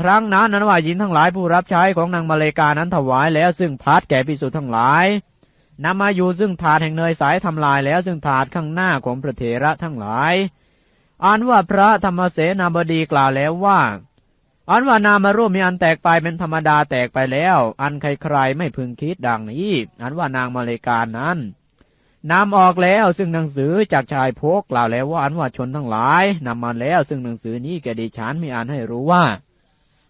ครั้งนั้นนั้นว่าหญิงทั้งหลายผู้รับใช้ของนางมาเลกานั้นถวายแล้วซึ่งพัดแก่พิสุทั้งหลายนำมาอยู่ซึ่งถาดแห่งเนยสายทำลายแล้วซึ่งถาดข้างหน้าของพระเถระทั้งหลายอันว่าพระธรรมเสนาบดีกล่าวแล้วว่าอันว่านามารูปมีอันแตกไปเป็นธรรมดาแตกไปแล้ว อันใครๆไม่พึงคิดดังนี้อันว่านางมาเลกานั้นนำออกแล้วซึ่งหนังสือจากชายโพกกล่าวแล้วว่าอันว่าชนทั้งหลายนำมาแล้วซึ่งหนังสือนี้แกดิฉันมีอันให้รู้ว่า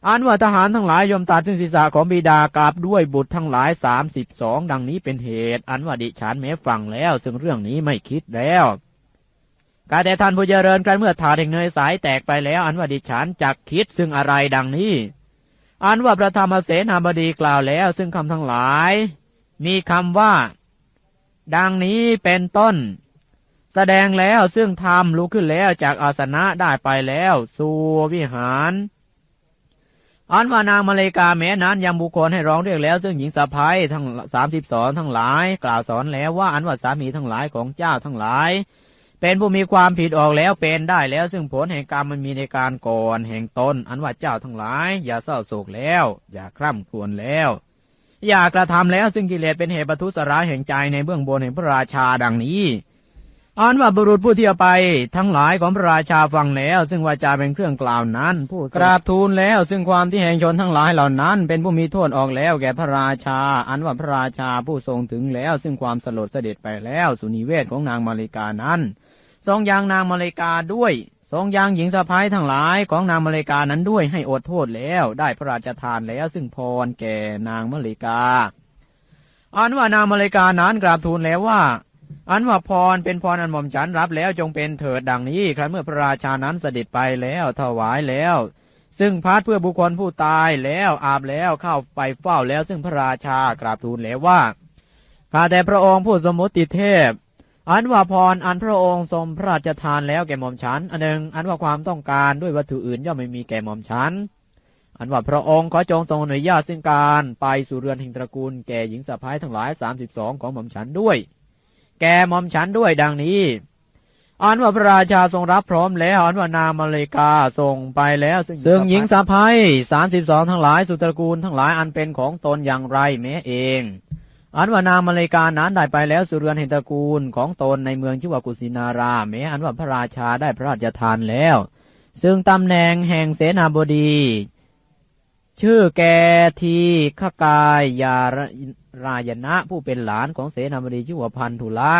อันว่าทหารทั้งหลายยอมตัดซึ่งศีรษะของบิดากราบด้วยบุตรทั้งหลายสามสิบสองดังนี้เป็นเหตุ อันว่าดิฉันแม้ฟังแล้ว ซึ่งเรื่องนี้ไม่คิดแล้วกาแต่ท่านผู้เจริญกันเมื่อถาดแห่งเนยสายแตกไปแล้ว อันว่าดิฉันจักคิดซึ่งอะไรดังนี้ อันว่าพระธรรมเสนาบดีกล่าวแล้ว ซึ่งคำทั้งหลาย มีคำว่า ดังนี้เป็นต้น แสดงแล้วซึ่งธรรมลุกขึ้นแล้วจากอาสนะได้ไปแล้ว สู่วิหาร อันว่านางมาเลกาแม้นั้นยังบุคคลให้ร้องเรียกแล้ว ซึ่งหญิงสะพ้ายทั้งสามสิบสองทั้งหลาย กล่าวสอนแล้วว่าอันว่าสามีทั้งหลายของเจ้าทั้งหลาย เป็นผู้มีความผิดออกแล้วเป็นได้แล้ว ซึ่งผลแห่งกรรมมันมีในการก่อนแห่งตนอันว่าเจ้าทั้งหลาย อย่าเศร้าโศกแล้ว อย่าคร่ำครวญแล้ว อย่ากระทำแล้วซึ่งกิเลสเป็นเหตุปทุสร้ายแห่งใจในเบื้องบนแห่งพระราชาดังนี้ อันว่าบุรุษผู้เที่ยวไป ทั้งหลายของพระราชาฟังแล้ว ซึ่งวาจาเป็นเครื่องกล่าวนั้น ผู้กราบทูลแล้ว ซึ่งความที่แห่งชนทั้งหลายเหล่านั้น เป็นผู้มีโทษออกแล้วแก่พระราชา อันว่าพระราชาผู้ทรงถึงแล้ว ซึ่งความสลดเสด็จไปแล้ว สุนิเวศของนางมาริกานั้นทรงยังนางมาริกาด้วยทรงยังหญิงสะพ้ายทั้งหลายของนางมาริกานั้นด้วยให้อดโทษแล้วได้พระราชทานแล้วซึ่งพรแก่นางมาริกาอันว่านางมาริกานั้นกราบทูลแล้วว่า อันว่าพรเป็นพรอันหม่อมฉันรับแล้วจงเป็นเถิดดังนี้ ครั้นเมื่อพระราชานั้นเสด็จไปแล้วถวายแล้ว ซึ่งพัดเพื่อบุคคลผู้ตายแล้วอาบแล้วเข้าไปเฝ้าแล้ว ซึ่งพระราชากราบทูลแล้วว่าข้าแต่พระองค์ผู้สมุติเทพ อันว่าพรอันพระองค์ทรงพระราชทานแล้วแก่หม่อมฉัน อันหนึ่งอันว่าความต้องการด้วยวัตถุอื่นย่อมไม่มีแก่หม่อมฉัน อันว่าพระองค์ขอจงทรงอนุญาตซึ่งการไปสู่เรือนแห่งตระกูลแก่หญิงสะพ้ายทั้งหลายสามสิบสองของหม่อมฉันด้วย แก่หม่อมฉันด้วยดังนี้อันว่าพระราชาทรงรับพร้อมแล้วอันว่านางมาเลกาส่งไปแล้ว ซึ่งหญิงสะพ้ายสามสิบสองทั้งหลายสุตระกูลทั้งหลายอันเป็นของตนอย่างไรแม้เอง อันว่านางมาเลกานั้นได้ไปแล้วสุเรือนแห่งตระกูลของตนในเมืองชื่อว่ากุสินาราแม้อันว่าพระราชาได้พระราชทานแล้ว ซึ่งตำแหน่งแห่งเสนาบดี ชื่อแกทีขกายยา รายณะผู้เป็นหลานของเสนาบดีชื่อว่าพันธุละ